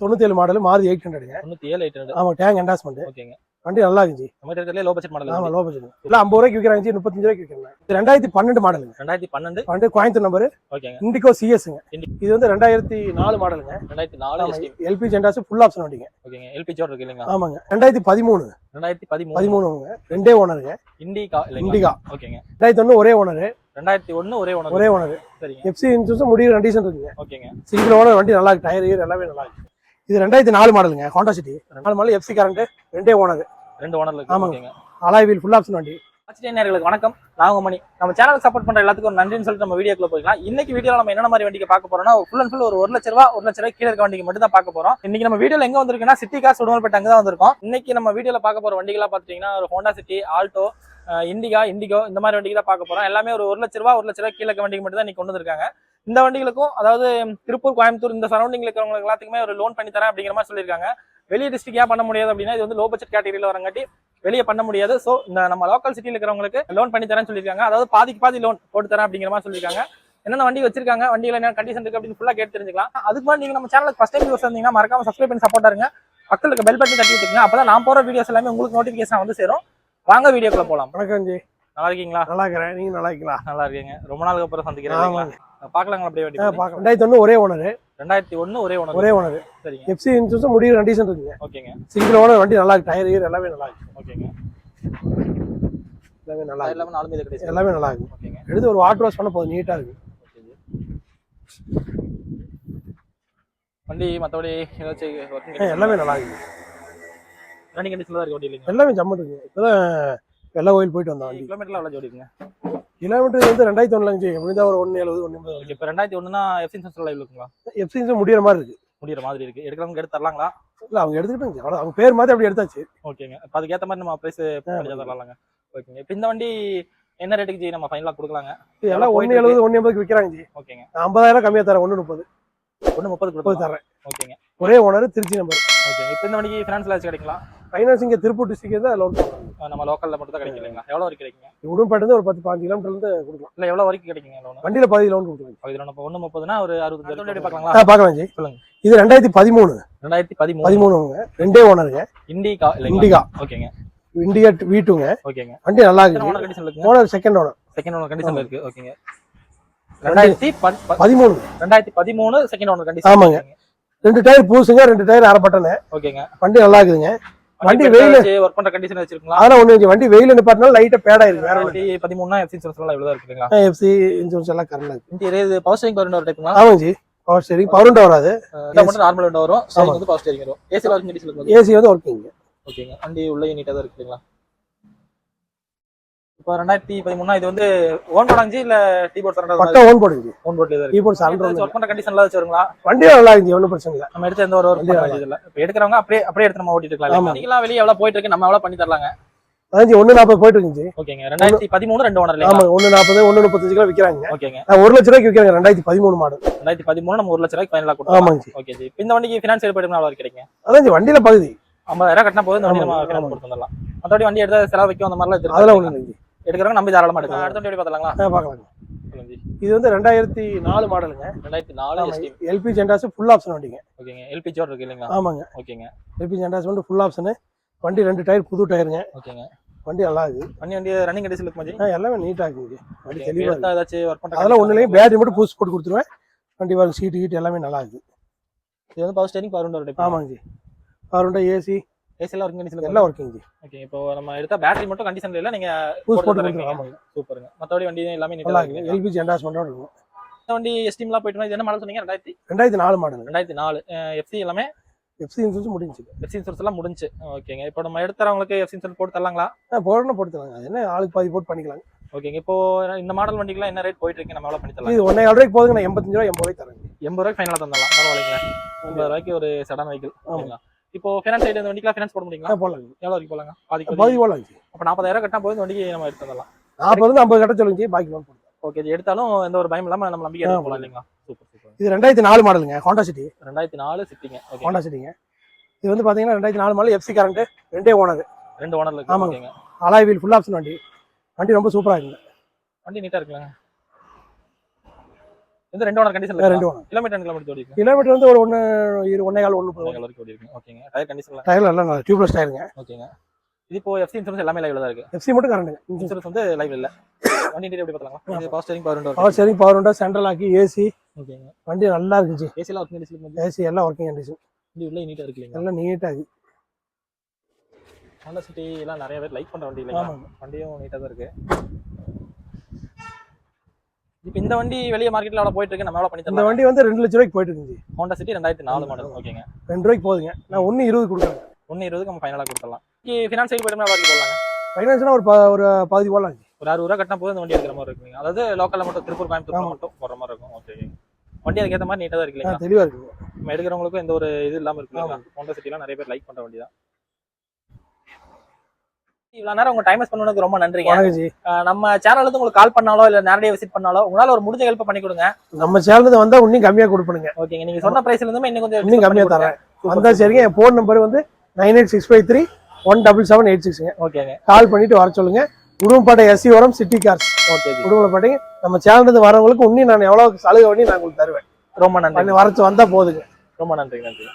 தொண்ணூத்தி ஏழு model மாறுதி eight ஹண்ட்ரடுங்க தொண்ணூத்தி ஏழு எயிட் ஆமா டேங்க் என்டாஸ்மெண்ட் ஓகேங்க. வண்டி நல்லா இருந்துச்சு. நம்ம இருக்கிறதுல லோ பட்ஜெட் மாடல் ஆமா லோ பட்ஜெட் இல்ல ஐம்பது ரூபாய்க்கு விற்கிறாங்க முப்பத்தஞ்சு ரூபாய்க்கு விற்கிறாங்க ரெண்டாயிரத்தி பன்னெண்டு மாடலுங்க. ரெண்டாயிரத்தி பன்னெண்டு. வண்டி கோயம்புத்தூர் நம்பர் ஓகேங்க. இண்டிகோ சிஎஸ்ங்க இது வந்து ரெண்டாயிரத்தி நாலு மாடலுங்க. ரெண்டாயிரத்தி நாலு எல்பி ஜெண்டாஸ் ஃபுல் ஆப்ஷன் வண்டிங்க. ஓகேங்க. எல்பி ஜோர் இருக்கு ஆமாங்க. ரெண்டாயிரத்தி பதிமூணு. ரெண்டாயிரத்தி பதிமூணு. பதிமூணுங்க. ரெண்டே ஓனருங்க இண்டிகா இண்டிகா ஓகேங்க. ரெண்டாயிரத்தி ஒன்று ஒரே ஓனர் ரெண்டாயிரத்தி ஒண்ணு ஒரே ஒன்று ஒரே ஓனர் சரிங்க. எஃப்சி இன்சூரன்ஸ் முடிவு கண்டிஷன் இருக்குங்க. ஓகேங்க. சிங்கிள் ஓனர் வண்டி நல்லா இருக்கு. டயர் எல்லாமே நல்லா இருக்கு. இது ரெண்டாயிரத்தி நாலு மாடலுங்க ஹோண்டா சிட்டி நாலு மாடல் எஃப்சி கரண்ட் ரெண்டே ஓனர் ரெண்டு ஓனர்ல இருக்கு. ஆமாங்க. அலாய் வீல் ஃபுல் ஆப்ஷன் வண்டி. நேர்களுக்கு வணக்கம். நான் மணி நம்ம சேனல் சப்போர்ட் பண்ற எல்லாத்துக்கும் ஒரு நன்றின்னு சொல்லிட்டு நம்ம வீடியோக்குள்ள போய்க்கலாம். இன்னைக்கு வீடியோ நம்ம என்ன மாதிரி வண்டிக்கு பார்க்க போறோம்னா ஃபுல் அண்ட் ஃபுல் ஒரு ஒரு லட்ச ரூபா ஒரு லட்ச ரூபாய் கீழே இருக்க வண்டிக்கு மட்டும் தான் பார்க்க போறோம். இன்னைக்கு நம்ம வீடியோல எங்க வந்திருக்குன்னா சிட்டி காசு சுடுமல்பேட்டை அங்க தான் வந்திருக்கோம். இன்னைக்கு நம்ம வீடியோல பார்க்க போற வண்டிகளா பாத்தீங்கன்னா ஒரு Honda City Alto Indica Indigo இந்த மாதிரி வண்டிக்கு தான் பார்க்க போறோம். எல்லாமே ஒரு ஒரு லட்ச ரூபா ஒரு லட்ச ரூபா கீழே இருக்க வண்டிக்கு மட்டும் தான் இன்னைக்கு கொண்டு வந்திருக்காங்க. இந்த வண்டிகளுக்கும் அதாவது திருப்பூர் கோயம்புத்தூர் இந்த சரௌண்டிங்ல இருக்கிறவங்களுக்கு எல்லாத்துக்குமே ஒரு லோன் பண்ணி தரேன் அப்படிங்கிற மாதிரி சொல்லியிருக்காங்க. வெளியே டிஸ்ட்ரிக்ட் ஏன் பண்ண முடியாது அப்படின்னா இது வந்து லோ பட்ஜெட் கேட்டகரியில் வரங்காட்டி வெளியே பண்ண முடியாது. ஸோ இந்த நம்ம லோக்கல் சிட்டியில் இருக்கிறவங்களுக்கு லோன் பண்ணி தரேன்னு சொல்லியிருக்காங்க. அதாவது பாதிக்கு பாதி லோன் போட்டு தரேன் அப்படிங்கிற மாதிரி சொல்லியிருக்காங்க. என்னென்ன வண்டி வச்சிருக்காங்க வண்டியில என்ன கண்டிஷன் இருக்கு அப்படின்னு ஃபுல்லாக கேட்டு தெரிஞ்சுக்கலாம். அதுக்கு முன்னாடி நீங்க நம்ம சேனலுக்கு ஃபஸ்ட் டைம் யூஸ் வந்தீங்கன்னா மறக்காம சப்ஸ்கிரைப் பண்ணி சப்போர்ட் இருங்க. பக்கத்துல பெல் பட்டன் தட்டி விட்டுருங்க. அப்பதான் நான் போற வீடியோஸ் எல்லாமே உங்களுக்கு நோட்டிஃபிகேஷன் வந்து சேரும். வாங்க வீடியோக்குள்ள போலாம். வணக்கம் ஜி. நல்லா இருக்கீங்களா? நல்லா இருக்கிறேன். நீங்க நல்லா இருக்கீங்களா? நல்லா இருக்கீங்க. ரொம்ப நாளுக்கு அப்புறம் சந்திக்கிறேன். ஆமாங்க பாக்கலாங்களா அப்படியே வண்டி பார்க்கலாம் ரெண்டாயிரத்தி ஒன்று ஒரே ஓனர் ரெண்டாயிரத்தி ஒண்ணு ஒரே ஒன்று ஒரே ஓனர் சரிங்க. எஃப்சி இன்சூரன்ஸ் முடிவு கண்டிஷன் இருக்குங்க. ஓகேங்க. சிங்கிள் ஓனர் வண்டி நல்லா இருக்கு. டயர் கீர் எல்லாமே நல்லா இருக்கு. ஓகேங்க. எல்லாமே நல்லா எல்லாமே நாலு மீது கிடையாது எல்லாமே நல்லா இருக்கு. ஓகேங்க. எடுத்து ஒரு வாட்டர் வாஷ் பண்ண போதும். நீட்டா இருக்கு. வண்டி மற்றபடி ஏதாச்சும் எல்லாமே நல்லா இருக்கு. ரன்னிங் கண்டிஷன்ல தான் இருக்கு வண்டி இல்லைங்க எல்லாமே ஜம்மு இருக்குங்க இப்பதான் வெள்ள கோயில் போயிட்டு வந்தோம் வண்டி. கிலோமீட்டர்ல எவ்வளோ ஜோடி இருக்குங்க? கிலோமீட்டர் வந்து ரெண்டாயிரத்தி ஒண்ணுலங்க எப்படிதான் ஒரு ஒன்று எழுபது ஒன்று ஓகே இப்போ ரெண்டாயிரத்தி ஒண்ணுனா எஃப்சி இன்சூரன்ஸ் லைவ் இருக்குங்களா? எஃப்சி முடியிற மாதிரி இருக்கு. முடியிற மாதிரி இருக்கு. எடுக்கிறவங்க எடுத்து தரலாங்களா? இல்ல அவங்க எடுத்துக்கிட்டாங்க. அவ்வளவு அவங்க பேர் மாதிரி அப்படி எடுத்தாச்சு. ஓகேங்க. இப்போ அதுக்கேற்ற மாதிரி நம்ம ப்ரைஸ் தரலாங்க ஓகேங்க. இப்போ இந்த வண்டி என்ன ரேட்டுக்கு ஜி? நம்ம ஃபைனலாக கொடுக்கலாங்க. எல்லாம் ஒன்று எழுபது ஒன்று எண்பதுக்கு விற்கிறாங்க ஜி. ஓகேங்க. ஐம்பதாயிரம் கம்மியா தரேன். ஒன்று முப்பது. ஒன்று முப்பது முப்பது தரேன் ஓகேங்க. ஒரே ஓனர் திருச்சி நம்பர் ஓகேங்க இப்போ இந்த வண்டிக்கு ஃபினான்ஸ் லாஸ் கிடைக்குங்களா? ஃபைனான்ஸ் இங்கே திருப்பூர் டிஸ்ட்ரிக்ட் தான் லோன் நம்ம லோக்கலில் மட்டும் தான் கிடைக்கும் இல்லைங்களா எவ்வளோ வரைக்கும் கிடைக்குங்க? உடம்பேட்டு இருந்து ஒரு பத்து பாஞ்சு கிலோமீட்டர் இருந்து கொடுக்கலாம். இல்லை எவ்வளோ வரைக்கும் கிடைக்குங்க லோன் வண்டியில பாதி லோன் கொடுக்கலாம் பகுதியில் நம்ம ஒன்று முப்பதுனா ஒரு அறுபது ஆ பார்க்கலாம் ஜி. சொல்லுங்க. இது ரெண்டாயிரத்தி பதிமூணு. ரெண்டாயிரத்தி பதிமூணு. பதிமூணுங்க ரெண்டே ஓனருங்க இண்டிகா இண்டிகா. ஓகேங்க. இண்டிகா வீட்டுங்க. ஓகேங்க. வண்டி நல்லா இருக்கு. Owner condition second owner second owner கண்டிஷன்ல இருக்கு. ஓகேங்க. ரெண்டாயிரத்தி பத்- பத்- பதிமூணு. ரெண்டாயிரத்தி பதிமூணு செகண்ட் ஓனர் கண்டிஷன் ஆமாங்க. ரெண்டு டயர் பூசுங்க ரெண்டு டயர் அரை பட்டனு ஓகேங்க. வண்டி நல்லா இருக்குதுங்க. வண்டி வண்டி வெயிலு- ஒர்க் பண்ற கண்டிஷன் வச்சிருக்கீங்களா? அதெல்லாம் ஒண்ணு வண்டி வெயில நிப்பாட்டினாலும் லைட்டா பேடா இருக்கு வேற ரெண்டாயிரத்தி பதிமூணுனா எஃப்சி இன்சூரன்ஸ் எல்லாம் இவ்வளவு இருக்குங்களா எஃப்சி இன்சூரன்ஸ் எல்லாம் கரெக்டா இருக்கு. இன்டீரியர் இது பவர் ஸ்டேரிங் பவர் ஒரு டைப்புங்களா ஆமாங்க ஜி. பவர் ஸ்டேரிங் பவர் வராது. இதை மட்டும் நார்மல் விண்டோ வரும். ஸ்டேரிங் வந்து பவர் ஸ்டேரிங் வரும். ஏசி ஏசி வந்து ஒர்க்கிங் ஓகேங்க. வண்டி உள்ள நீட்டா தான் இருக்குங்களா இப்போ ரெண்டாயிரத்தி பதிமூணா இது வந்து ஓன் போடாங்க இல்ல டீ போர்ட் சரண்டர் பக்கா ஓன் போடுங்க ஓன் போர்ட்ல தான் இருக்கு கீபோர்ட் சரண்டர் ஒர்க் பண்ற கண்டிஷன்ல வச்சு வருங்களா? வண்டி நல்லா இருந்துச்சு ஒன்றும் பிரச்சனை இல்லை. நம்ம எடுத்து எந்த ஒரு பண்ண வேண்டியது இல்ல. இப்போ எடுக்கிறவங்க அப்படியே அப்படியே எடுத்து நம்ம ஓட்டிட்டு இருக்கலாம். நீங்களா வெளியே எவ்வளவு போயிட்டு இருக்கு நம்ம எவ்வளவு பண்ணி தரலாங்க? ஜி ஒன்று நாற்பது போயிட்டு இருந்துச்சு. ஓகேங்க. ரெண்டாயிரத்தி பதிமூணு ரெண்டு ஓனர் இல்லைங்களா? ஆமா ஒன்று நாற்பது ஒன்று முப்பத்தஞ்சு கிலோ விற்கிறாங்க ஓகேங்க. ஒரு லட்ச ரூபாய்க்கு விற்கிறாங்க ரெண்டாயிரத்தி பதிமூணு மாடல். ரெண்டாயிரத்தி பதிமூணு நம்ம ஒரு லட்ச ரூபாய்க்கு ஃபைனலா கொடுக்கலாம். ஆமாங்க ஓகே ஜி இந்த வண்டிக்கு ஃபினான்ஸ் ஏற்படும் எவ்வளவு கிடைக்கும் அதான் வண்டியில பகுதி. ஐம்பதாயிரம் கட்டினா போதும் இந்த வண்டி நம்ம ஆமா, finance ஆமா. கொடுத்து வந்துடலாம் மற்றபடி வண்டி எடுத்தா செலவு வைக்கும் அந்த மாதிரிலாம் அதெல்லாம் இருக்கு இல்லைங்க. எடுக்கிறவங்க நம்பி தாராளமா எடுக்கலாம். அடுத்த வண்டி பார்த்தலாங்களா பார்க்கலாம் இது வந்து ரெண்டாயிரத்தி நாலு மாடலுங்க. ரெண்டாயிரத்தி நாலு எல்பி ஜெண்டாஸ் ஃபுல் ஆப்ஷன் வண்டிங்க. ஓகேங்க. எல்பிஜி இருக்கு இல்லைங்களா? ஆமாங்க. ஓகேங்க. எல்பி ஜெண்டாஸ் வந்து ஃபுல் ஆப்ஷனு வண்டி ரெண்டு டயர் புது டயருங்க. ஓகேங்க. வண்டி நல்லா இருக்கு. வண்டி வண்டி ரன்னிங் கண்டிஷன் ஆ எல்லாமே நீட்டா இருக்குங்க. வண்டி Okay, தெளிவா இருக்கு. எடுத்தா ஏதாச்சும் ஒர்க் பண்ற அதெல்லாம் ஒண்ணு இல்லைங்க. பேட்டரி மட்டும் பூஸ் போட்டு கொடுத்துருவேன். வண்டி வரும் சீட்டு கீட்டு எல்லாமே நல்லா இருக்கு. இது வந்து பவர் ஸ்டேரிங் பவர் ஆமாங்க ஜி. பவர் ஏசி ஏசி எல்லாம் ஒர்க்கிங் கண்டிஷன் எல்லாம் ஒர்க்கிங் ஜி. ஓகே இப்போ நம்ம எடுத்தா பேட்டரி மட்டும் கண்டிஷன்ல இல்ல நீங்க பூஸ் போட்டு. கொடுத்துருவேன் ஆமாங்க. சூப்பருங்க மத்தபடி வண்டி எல்லாமே நல்லா நீட்டா இருக்கு எல்பி ஜெண்டாஸ் மட்டும் இருக்கும். இந்த வண்டி எஸ்டிம்லாம் போயிட்டு இது என்ன மாடல் சொன்னீங்க? ரெண்டாயிரத்தி ரெண்டாயிரத்தி நாலு மாடல் ரெண்டாயிரத்தி நாலு. எஃப்சி எல்லாமே? எஃப்சி இன்சூரன்ஸ் முடிஞ்சு எஃப்சி இன்சூரன்ஸ் எல்லாம் முடிஞ்சு. ஓகேங்க இப்போ நம்ம எடுத்துறவங்களுக்கு எஃப்சி இன்சூரன்ஸ் போட்டு தரலாங்களா? போடணும் போட்டு தராங்க அது என்ன ஆளுக்கு பாதி போட்டு பண்ணிக்கலாம் ஓகேங்க இப்போ இந்த மாடல் வண்டிக்கெல்லாம் என்ன ரேட் போயிட்டு இருக்கு நம்ம எவ்வளவு பண்ணி தரலாம்? இது ஒன்னே ரூபாய்க்கு போதுங்க நான் எண்பத்தஞ்சு ரூபாய் எண்பது ரூபாய்க்கு தரேன் எண்பது ரூபாய்க்கு ஃபைனலாக தந்தலாம் பரவாயில்லைங்களா. எண்பது ரூபாய்க்கு ஒரு செடான் வெஹிக்கிள் ஓகேங்களா இப்போ ஃபினான்ஸ் சைடு இந்த வண்டிக்கெல்லாம் ஃபினான்ஸ் போட முடியுங்களா? போடலாம் எவ்வளோ வரைக்கும் போலாங்க பாதி பாதி. போடலாம் அப்போ நாற்பதாயிரம் கட்டினா போது இந்த வண்டிக்கு நம்ம எடுத்து தரலாம் நாற்பது ஐம்பது கட்ட சொல்லுங்க பாக்கி லோன் போடுங்க. ஓகே இது எடுத்தாலும் எந்த ஒரு பயம் இல்லாம நம்ம நம்பிக்கை போகலாம் இல்லைங்களா? சூப்பர் சூப்பர் இது ரெண்டாயிரத்தி நாலு மாடலுங்க ஹோண்டா சிட்டி ரெண்டாயிரத்தி நாலு சிட்டிங்க. ஹோண்டா சிட்டிங்க இது வந்து பாத்தீங்கன்னா ரெண்டாயிரத்தி நாலு மாடல் எஃப்சி கரண்ட் ரெண்டே ஓனர். ரெண்டு ஓனர்ல ஆமாங்க. அலாய் வீல் ஃபுல் ஆப்ஷன் வண்டி. வண்டி ரொம்ப சூப்பரா இருக்குங்க. வண்டி நீட்டா இருக்குங்க இந்த ரெண்டு ஓனர் கண்டிஷன் ரெண்டு ஒன்று கிலோமீட்டர் கிலோமீட்டர் ஓடி இருக்கு கிலோமீட்டர் வந்து ஒரு ஒன்று இரு ஒன்னே கால் ஒன்று ஒன்றே கால் வரைக்கும் ஓடி இருக்கு ஓகேங்க டயர் கண்டிஷன்ல டயர் எல்லாம் டியூப்லெஸ் டயருங்க ஓகேங்க இது இப்போ எஃப்சி இன்சூரன்ஸ் எல்லாமே லைவ்ல தான் இருக்கு. எஃப்சி மட்டும் கரண்ட்டுங்க இன்சூரன்ஸ் வந்து லைவ் இல்ல. வண்டி இன்டீரியர் எப்படி பார்க்கலாம் இது power steering power window power steering power window central ஆக்கி ஏசி ஓகேங்க வண்டி நல்லா இருக்குச்சு ஏசிலாம் ஒர்க்கிங் கண்டிஷன் ஏசி எல்லாம் ஒர்க்கிங் கண்டிஷன் இது உள்ள நீட்டா இருக்கு எல்லாம் நீட்டாக இருக்கு. ஹோண்டா சிட்டி எல்லாம் நிறைய பேர் லைக் பண்ற வண்டி இல்லைங்களா? ஆமாங்க. வண்டியும் நீட்டா தான் இருக்கு. இப்போ இந்த வண்டி வெளியே மார்க்கெட்ல எவ்வளவு போயிட்டு இருக்கு நம்ம எவ்வளவு பண்ணி இந்த வண்டி வந்து ரெண்டு லட்ச ரூபாய்க்கு போயிட்டு இருந்துச்சு. ஹோண்டா சிட்டி ரெண்டாயிரத்தி நாலு மாடல் ஓகேங்க ரெண்டு ரூபாய்க்கு போகுதுங்க நான் ஒன்று இருபது கொடுக்குறேன். ஒன்னு இருபதுக்கு நம்ம ஃபைனலா கொடுத்துடலாம். ஃபினான்ஸ் சைடு போயிட்டு போடலாங்க? ஃபைனான்ஸ்னா ஒரு ஒரு பாதி போடலாம். ஒரு அறுபது ரூபா கட்டினா போதும் இந்த வண்டி எடுக்கிற மாதிரி இருக்குங்க. அதாவது லோக்கல்ல மட்டும் திருப்பூர் கோயம்புத்தூர். மட்டும் போடுற மாதிரி இருக்கும். ஓகே வண்டி அதுக்கேற்ற மாதிரி நீட்டா தான் இருக்கு தெளிவாக இருக்குங்க நம்ம எடுக்கிறவங்களுக்கும் எந்த ஒரு இது இல்லாம இருக்கு ஹோண்டா சிட்டிலாம் நிறைய பேர் லைக் பண்ற வண்டி தான். இவ்வளவு நேரம் உங்க டைம் பண்ணதுக்கு ரொம்ப நன்றிங்க. நம்ம சேனல்ல இருந்து உங்களுக்கு கால் பண்ணாலோ இல்ல நேரடியாக விசிட் பண்ணாலோ உங்களால ஒரு முடிஞ்ச ஹெல்ப் பண்ணி கொடுங்க. நம்ம சேனலுக்கு வந்தால் இன்னும் கம்மியாக கொடுப்பணுங்க. ஓகேங்க நீங்க சொன்ன பிரைஸ்ல இருந்துமே இன்னும் கொஞ்சம் இன்னும் கம்மியாக தரேன். வந்தா சரிங்க. என் ஃபோன் நம்பர் வந்து nine eight six five three one double seven eight சிக்ஸுங்க ஓகேங்க கால் பண்ணிட்டு வர சொல்லுங்க. உடும்பப்பேட்டை எஸ்சி வரம் சிட்டி கார்ஸ் ஓகே ஜி உடுமலைப்பேட்டைங்க நம்ம சேனலுக்கு வரவங்களுக்கு இன்னும் நான் எவ்வளோ சலுகை பண்ணி நான் உங்களுக்கு தருவேன். ரொம்ப நன்றி வரச்சு வந்தா போதுங்க. ரொம்ப நன்றி நன்றி